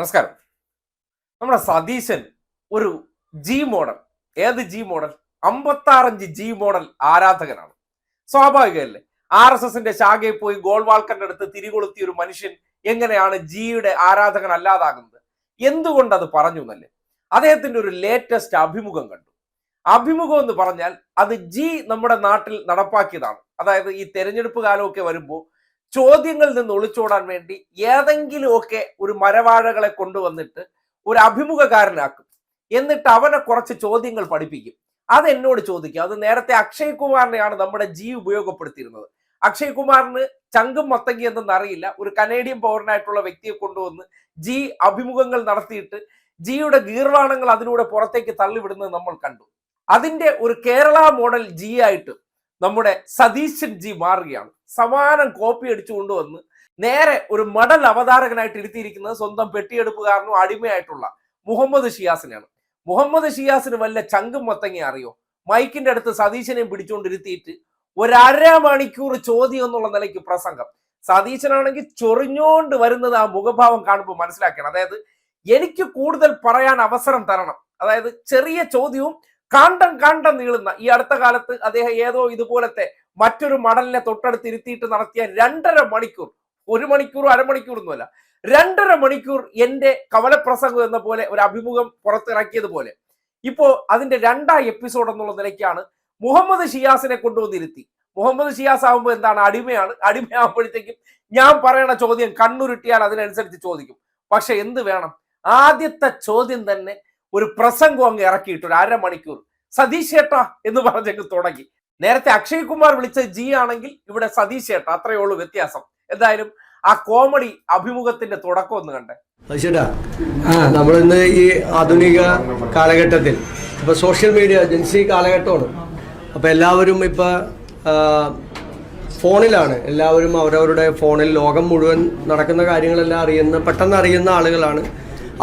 നമസ്കാരം. നമ്മുടെ സതീശൻ ഒരു ജി മോഡൽ ഏത് ജി മോഡൽ അമ്പത്താറഞ്ച് ജി മോഡൽ ആരാധകനാണ്. സ്വാഭാവികമല്ലേ? ആർ എസ് എസിന്റെ ശാഖയിൽ പോയി ഗോൾവാൾക്കറിന്റെ അടുത്ത് തിരികൊളുത്തിയ ഒരു മനുഷ്യൻ എങ്ങനെയാണ് ജിയുടെ ആരാധകൻ അല്ലാതാകുന്നത് എന്തുകൊണ്ട് അത് പറഞ്ഞു എന്നല്ലേ? അദ്ദേഹത്തിന്റെ ഒരു ലേറ്റസ്റ്റ് അഭിമുഖം കണ്ടു. അഭിമുഖം എന്ന് പറഞ്ഞാൽ അത് ജി നമ്മുടെ നാട്ടിൽ നടപ്പാക്കിയതാണ്. അതായത് ഈ തെരഞ്ഞെടുപ്പ് കാലമൊക്കെ വരുമ്പോൾ ചോദ്യങ്ങളിൽ നിന്ന് ഒളിച്ചോടാൻ വേണ്ടി ഏതെങ്കിലുമൊക്കെ ഒരു മരവാഴകളെ കൊണ്ടുവന്നിട്ട് ഒരു അഭിമുഖകാരനാക്കും. എന്നിട്ട് അവനെ കുറച്ച് ചോദ്യങ്ങൾ പഠിപ്പിക്കും. അത് എന്നോട് ചോദിക്കും. അത് നേരത്തെ അക്ഷയ് കുമാറിനെയാണ് നമ്മുടെ ജി ഉപയോഗപ്പെടുത്തിയിരുന്നത്. അക്ഷയ് കുമാറിന് ചങ്കും മത്തങ്കി എന്തെന്ന് അറിയില്ല. ഒരു കനേഡിയൻ പൗരനായിട്ടുള്ള വ്യക്തിയെ കൊണ്ടുവന്ന് ജി അഭിമുഖങ്ങൾ നടത്തിയിട്ട് ജിയുടെ ഗീർവാണങ്ങൾ അതിലൂടെ പുറത്തേക്ക് തള്ളിവിടുന്നത് നമ്മൾ കണ്ടു. അതിന്റെ ഒരു കേരള മോഡൽ ജി ആയിട്ട് നമ്മുടെ സതീശൻ ജി മാറുകയാണ്. സമാനം കോപ്പി അടിച്ചു കൊണ്ടുവന്ന് നേരെ ഒരു മടൽ അവതാരകനായിട്ട് ഇരുത്തിയിരിക്കുന്നത് സ്വന്തം പെട്ടിയെടുപ്പുകാരനും അടിമയായിട്ടുള്ള മുഹമ്മദ് ഷിയാസിനെയാണ്. മുഹമ്മദ് ഷിയാസിന് വല്ല ചങ്കും മത്തങ്ങി അറിയോ? മൈക്കിന്റെ അടുത്ത് സതീശനെയും പിടിച്ചുകൊണ്ടിരുത്തിയിട്ട് ഒരര മണിക്കൂർ ചോദ്യം എന്നുള്ള നിലയ്ക്ക് പ്രസംഗം. സതീശനാണെങ്കിൽ ചൊറിഞ്ഞോണ്ട് വരുന്നത് ആ മുഖഭാവം കാണുമ്പോൾ മനസ്സിലാക്കണം. അതായത് എനിക്ക് കൂടുതൽ പറയാൻ അവസരം തരണം. അതായത് ചെറിയ ചോദ്യവും കാണ്ടം കാണ്ടം നീളുന്ന ഈ അടുത്ത കാലത്ത് അദ്ദേഹം ഏതോ ഇതുപോലത്തെ മറ്റൊരു മടലിനെ തൊട്ടടുത്ത് ഇരുത്തിയിട്ട് നടത്തിയ രണ്ടര മണിക്കൂർ ഒരു മണിക്കൂർ അരമണിക്കൂറൊന്നുമല്ല രണ്ടര മണിക്കൂർ എന്റെ കവലപ്രസംഗം എന്ന പോലെ ഒരു അഭിമുഖം പുറത്തിറക്കിയതുപോലെ. ഇപ്പോ അതിന്റെ രണ്ടാം എപ്പിസോഡ് എന്നുള്ള നിലയ്ക്കാണ് മുഹമ്മദ് ഷിയാസിനെ കൊണ്ടുവന്നിരുത്തി. മുഹമ്മദ് ഷിയാസ് ആകുമ്പോൾ എന്താണ്? അടിമയാണ്. അടിമയാകുമ്പോഴത്തേക്കും ഞാൻ പറയണ ചോദ്യം കണ്ണുരുട്ടിയാൽ അതിനനുസരിച്ച് ചോദിക്കും. പക്ഷെ എന്ത് വേണം? ആദ്യത്തെ ചോദ്യം തന്നെ ഒരു പ്രസംഗം അങ്ങ് ഇറക്കിയിട്ട് ഒരു അരമണിക്കൂർ. സതീഷ് ഏട്ടാ എന്ന് പറഞ്ഞങ്ങ് തുടങ്ങി. നേരത്തെ അക്ഷയ് കുമാർ വിളിച്ച ജി ആണെങ്കിൽ ഇവിടെ സതീഷ് ഏട്ട അത്രയേ ഉള്ളൂ വ്യത്യാസം. എന്തായാലും ആ കോമഡി അഭിമുഖത്തിന്റെ തുടക്കം ഒന്ന് കണ്ടേ. ചേട്ടാ നമ്മളിന്ന് ഈ ആധുനിക കാലഘട്ടത്തിൽ ഇപ്പൊ സോഷ്യൽ മീഡിയ ജൻസി കാലഘട്ടമാണ്. അപ്പൊ എല്ലാവരും ഇപ്പൊ ഫോണിലാണ്. എല്ലാവരും അവരവരുടെ ഫോണിൽ ലോകം മുഴുവൻ നടക്കുന്ന കാര്യങ്ങളെല്ലാം അറിയുന്ന പെട്ടെന്ന് അറിയുന്ന ആളുകളാണ്.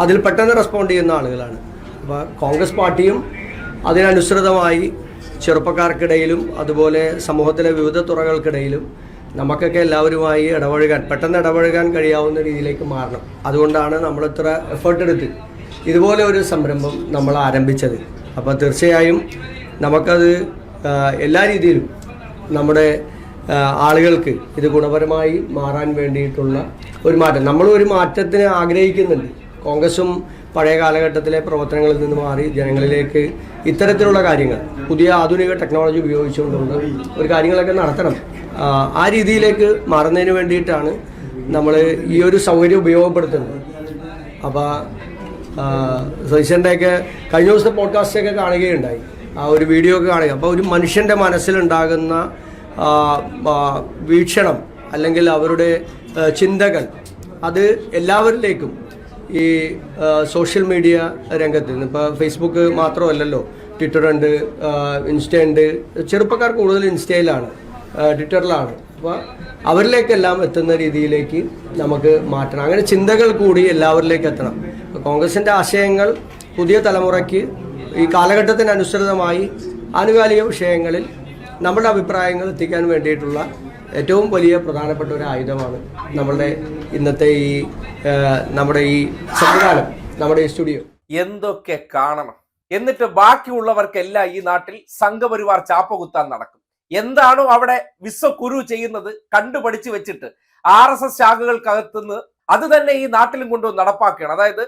അതിൽ പെട്ടെന്ന് റെസ്പോണ്ട് ചെയ്യുന്ന ആളുകളാണ്. അപ്പോൾ കോൺഗ്രസ് പാർട്ടിയും അതിനനുസൃതമായി ചെറുപ്പക്കാർക്കിടയിലും അതുപോലെ സമൂഹത്തിലെ വിവിധ തുറകൾക്കിടയിലും നമുക്കൊക്കെ എല്ലാവരുമായി ഇടപഴകാൻ പെട്ടെന്ന് ഇടപഴകാൻ കഴിയാവുന്ന രീതിയിലേക്ക് മാറണം. അതുകൊണ്ടാണ് നമ്മൾ ഇത്ര എഫേർട്ട് എടുത്ത് ഇതുപോലെ ഒരു സംരംഭം നമ്മൾ ആരംഭിച്ചത്. അപ്പോൾ തീർച്ചയായും നമുക്കത് എല്ലാ രീതിയിലും നമ്മുടെ ആളുകൾക്ക് ഇത് ഗുണപരമായി മാറാൻ വേണ്ടിയിട്ടുള്ള ഒരു മാറ്റം. നമ്മൾ ഒരു മാറ്റത്തിന് ആഗ്രഹിക്കുന്നുണ്ട്. കോൺഗ്രസും പഴയ കാലഘട്ടത്തിലെ പ്രവർത്തനങ്ങളിൽ നിന്ന് മാറി ജനങ്ങളിലേക്ക് ഇത്തരത്തിലുള്ള കാര്യങ്ങൾ പുതിയ ആധുനിക ടെക്നോളജി ഉപയോഗിച്ചുകൊണ്ടുള്ള ഒരു കാര്യങ്ങളൊക്കെ നടത്തണം. ആ, രീതിയിലേക്ക് മാറുന്നതിന് വേണ്ടിയിട്ടാണ് നമ്മൾ ഈ ഒരു സൗകര്യം ഉപയോഗപ്പെടുത്തുന്നത്. അപ്പോൾ സതീശന്റെയൊക്കെ കഴിഞ്ഞ ദിവസത്തെ പോഡ്കാസ്റ്റൊക്കെ കാണുകയുണ്ടായി. ആ ഒരു വീഡിയോ ഒക്കെ കാണുക അപ്പോൾ ഒരു മനുഷ്യന്റെ മനസ്സിലുണ്ടാകുന്ന വീക്ഷണം അല്ലെങ്കിൽ അവരുടെ ചിന്തകൾ അത് എല്ലാവരിലേക്കും ഈ സോഷ്യൽ മീഡിയ രംഗത്ത് ഇപ്പോൾ ഫേസ്ബുക്ക് മാത്രമല്ലല്ലോ. ട്വിറ്റർ ഉണ്ട് ഇൻസ്റ്റ ഉണ്ട്. ചെറുപ്പക്കാർ കൂടുതൽ ഇൻസ്റ്റയിലാണ് ട്വിറ്ററിലാണ് അപ്പോൾ അവരിലേക്കെല്ലാം എത്തുന്ന രീതിയിലേക്ക് നമുക്ക് മാറ്റണം. അങ്ങനെ ചിന്തകൾ കൂടി എല്ലാവരിലേക്ക് എത്തണം. കോൺഗ്രസിന്റെ ആശയങ്ങൾ പുതിയ തലമുറയ്ക്ക് ഈ കാലഘട്ടത്തിനനുസൃതമായി ആനുകാലിക വിഷയങ്ങളിൽ നമ്മുടെ അഭിപ്രായങ്ങൾ എത്തിക്കാൻ വേണ്ടിയിട്ടുള്ള ഏറ്റവും വലിയ പ്രധാനപ്പെട്ട ഒരു ആയുധമാണ് നമ്മളുടെ ഇന്നത്തെ ഈ നമ്മുടെ ഈ സംവിധാനം നമ്മുടെ ഈ സ്റ്റുഡിയോ. എന്തൊക്കെ കാണണം? എന്നിട്ട് ബാക്കിയുള്ളവർക്കെല്ലാം ഈ നാട്ടിൽ സംഘപരിവാർ ചാപ്പ കുത്താൻ നടക്കും. എന്താണോ അവിടെ വിശ്വകുരു ചെയ്യുന്നത് കണ്ടുപഠിച്ചു വെച്ചിട്ട് ആർ എസ് എസ് ശാഖകൾക്കകത്തുനിന്ന് അത് തന്നെ ഈ നാട്ടിലും കൊണ്ടുവന്ന് നടപ്പാക്കുകയാണ്. അതായത്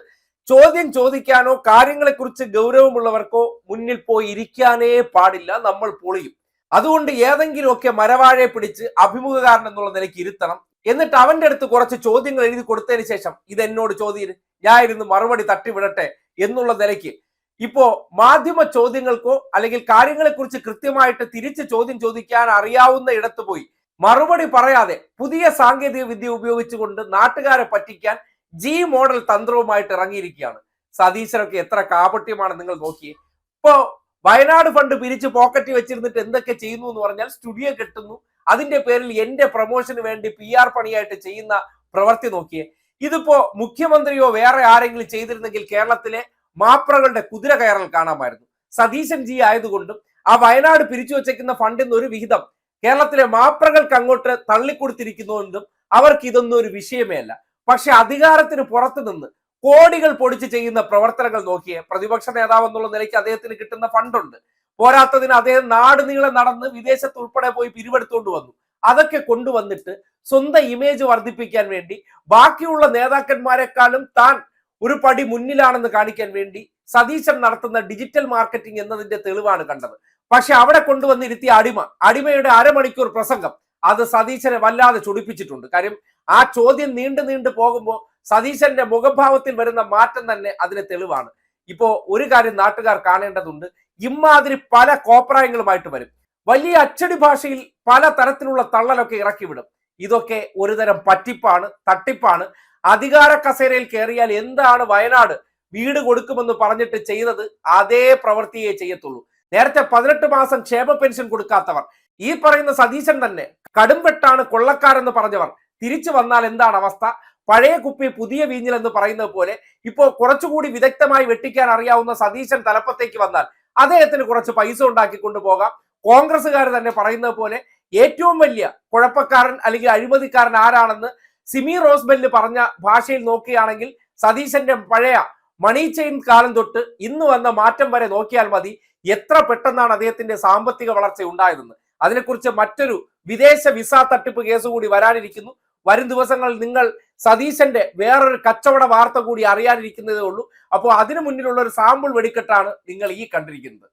ചോദ്യം ചോദിക്കാനോ കാര്യങ്ങളെക്കുറിച്ച് ഗൗരവമുള്ളവർക്കോ മുന്നിൽ പോയി ഇരിക്കാനേ പാടില്ല. നമ്മൾ പൊളിയും. അതുകൊണ്ട് ഏതെങ്കിലുമൊക്കെ മരവാഴയെ പിടിച്ച് അഭിമുഖകാരൻ എന്നുള്ള നിലയ്ക്ക് ഇരുത്തണം. എന്നിട്ട് അവന്റെ അടുത്ത് കുറച്ച് ചോദ്യങ്ങൾ എഴുതി കൊടുത്തതിന് ശേഷം ഇത് എന്നോട് ചോദ്യം ഞാൻ ഇരുന്ന് മറുപടി തട്ടിവിടട്ടെ എന്നുള്ള നിലയ്ക്ക്. ഇപ്പോ മാധ്യമ ചോദ്യങ്ങൾക്കോ അല്ലെങ്കിൽ കാര്യങ്ങളെക്കുറിച്ച് കൃത്യമായിട്ട് തിരിച്ച് ചോദ്യം ചോദിക്കാൻ അറിയാവുന്ന ഇടത്ത് പോയി മറുപടി പറയാതെ പുതിയ സാങ്കേതിക വിദ്യ ഉപയോഗിച്ചുകൊണ്ട് നാട്ടുകാരെ പറ്റിക്കാൻ ജി മോഡൽ തന്ത്രവുമായിട്ട് ഇറങ്ങിയിരിക്കുകയാണ്. സതീശനൊക്കെ എത്ര കാപട്യമാണ് നിങ്ങൾ നോക്കിയേ. ഇപ്പോ വയനാട് ഫണ്ട് പിരിച്ച് പോക്കറ്റ് വെച്ചിരുന്നിട്ട് എന്തൊക്കെ ചെയ്യുന്നു എന്ന് പറഞ്ഞാൽ സ്റ്റുഡിയോ കെട്ടുന്നു. അതിന്റെ പേരിൽ എന്റെ പ്രൊമോഷന് വേണ്ടി പി ആർ പണിയായിട്ട് ചെയ്യുന്ന പ്രവൃത്തി നോക്കിയേ. ഇതിപ്പോ മുഖ്യമന്ത്രിയോ വേറെ ആരെങ്കിലും ചെയ്തിരുന്നെങ്കിൽ കേരളത്തിലെ മാപ്രകളുടെ കുതിര കയറൽ കാണാമായിരുന്നു. സതീശൻ ജി ആയതുകൊണ്ടും ആ വയനാട് പിരിച്ചു വച്ചേക്കുന്ന ഫണ്ടിന്ന് ഒരു വിഹിതം കേരളത്തിലെ മാപ്രകൾക്ക് അങ്ങോട്ട് തള്ളിക്കൊടുത്തിരിക്കുന്നുവെന്നും അവർക്ക് ഇതൊന്നും ഒരു വിഷയമേ അല്ല. പക്ഷെ അധികാരത്തിന് പുറത്തു നിന്ന് കോടികൾ പൊടിച്ച് ചെയ്യുന്ന പ്രവർത്തനങ്ങൾ നോക്കിയേ. പ്രതിപക്ഷ നേതാവ് എന്നുള്ള നിലയ്ക്ക് അദ്ദേഹത്തിന് കിട്ടുന്ന ഫണ്ടുണ്ട്. പോരാത്തതിന് അദ്ദേഹം നാട് നീളെ നടന്ന് വിദേശത്ത് ഉൾപ്പെടെ പോയി പിരിവെടുത്തുകൊണ്ട് വന്നു. അതൊക്കെ കൊണ്ടുവന്നിട്ട് സ്വന്തം ഇമേജ് വർദ്ധിപ്പിക്കാൻ വേണ്ടി ബാക്കിയുള്ള നേതാക്കന്മാരെക്കാളും താൻ ഒരു പടി മുന്നിലാണെന്ന് കാണിക്കാൻ വേണ്ടി സതീശൻ നടത്തുന്ന ഡിജിറ്റൽ മാർക്കറ്റിംഗ് എന്നതിന്റെ തെളിവാണ് കണ്ടത്. പക്ഷെ അവിടെ കൊണ്ടുവന്നിരുത്തിയ അടിമ അടിമയുടെ അരമണിക്കൂർ പ്രസംഗം അത് സതീശനെ വല്ലാതെ ചൊടിപ്പിച്ചിട്ടുണ്ട്. കാര്യം ആ ചോദ്യം നീണ്ടു നീണ്ടു പോകുമ്പോൾ സതീശന്റെ മുഖഭാവത്തിൽ വരുന്ന മാറ്റം തന്നെ അതിന് തെളിവാണ്. ഇപ്പോ ഒരു കാര്യം നാട്ടുകാർ കാണേണ്ടതുണ്ട്. ഇമാതിരി പല കോപ്രായങ്ങളുമായിട്ട് വരും. വലിയ അച്ചടി ഭാഷയിൽ പല തരത്തിലുള്ള തള്ളലൊക്കെ ഇറക്കി വിടും ഇതൊക്കെ ഒരുതരം പറ്റിപ്പാണ് തട്ടിപ്പാണ്. അധികാര കസേരയിൽ കയറിയാൽ എന്താണ് വയനാട്? വീട് കൊടുക്കുമെന്ന് പറഞ്ഞിട്ട് ചെയ്തത് അതേ പ്രവൃത്തിയെ ചെയ്യത്തുള്ളൂ. നേരത്തെ പതിനെട്ട് മാസം ക്ഷേമ പെൻഷൻ കൊടുക്കാത്തവർ ഈ പറയുന്ന സതീശൻ തന്നെ കടുംവെട്ടാണ് കൊള്ളക്കാരെന്ന് പറഞ്ഞവർ തിരിച്ചു വന്നാൽ എന്താണ് അവസ്ഥ? പഴയ കുപ്പി പുതിയ വീഞ്ഞിൽ എന്ന് പറയുന്നത് പോലെ ഇപ്പോൾ കുറച്ചുകൂടി വിദഗ്ധമായി വെട്ടിക്കാൻ അറിയാവുന്ന സതീശൻ തലപ്പത്തേക്ക് വന്നാൽ അദ്ദേഹത്തിന് കുറച്ച് പൈസ ഉണ്ടാക്കി കൊണ്ടുപോകാം. കോൺഗ്രസ്സുകാർ തന്നെ പറയുന്നത് പോലെ ഏറ്റവും വലിയ കുഴപ്പക്കാരൻ അല്ലെങ്കിൽ അഴിമതിക്കാരൻ ആരാണെന്ന് സിമി റോസ്ബെല്ല് പറഞ്ഞ ഭാഷയിൽ നോക്കുകയാണെങ്കിൽ സതീശന്റെ പഴയ മണി ചെയിൻ കാലം തൊട്ട് ഇന്ന് വന്ന മാറ്റം വരെ നോക്കിയാൽ മതി എത്ര പെട്ടെന്നാണ് അദ്ദേഹത്തിന്റെ സാമ്പത്തിക വളർച്ച ഉണ്ടായതെന്ന്. അതിനെക്കുറിച്ച് മറ്റൊരു വിദേശ വിസ തട്ടിപ്പ് കേസ് കൂടി വരാനിരിക്കുന്നു. വരും ദിവസങ്ങളിൽ നിങ്ങൾ സതീശന്റെ വേറൊരു കച്ചവട വാർത്ത കൂടി അറിയാനിരിക്കുന്നതേ ഉള്ളൂ. അപ്പോൾ അതിനു മുന്നിലുള്ള ഒരു സാമ്പിൾ വെടിക്കെട്ടാണ് നിങ്ങൾ ഈ കണ്ടിരിക്കുന്നത്.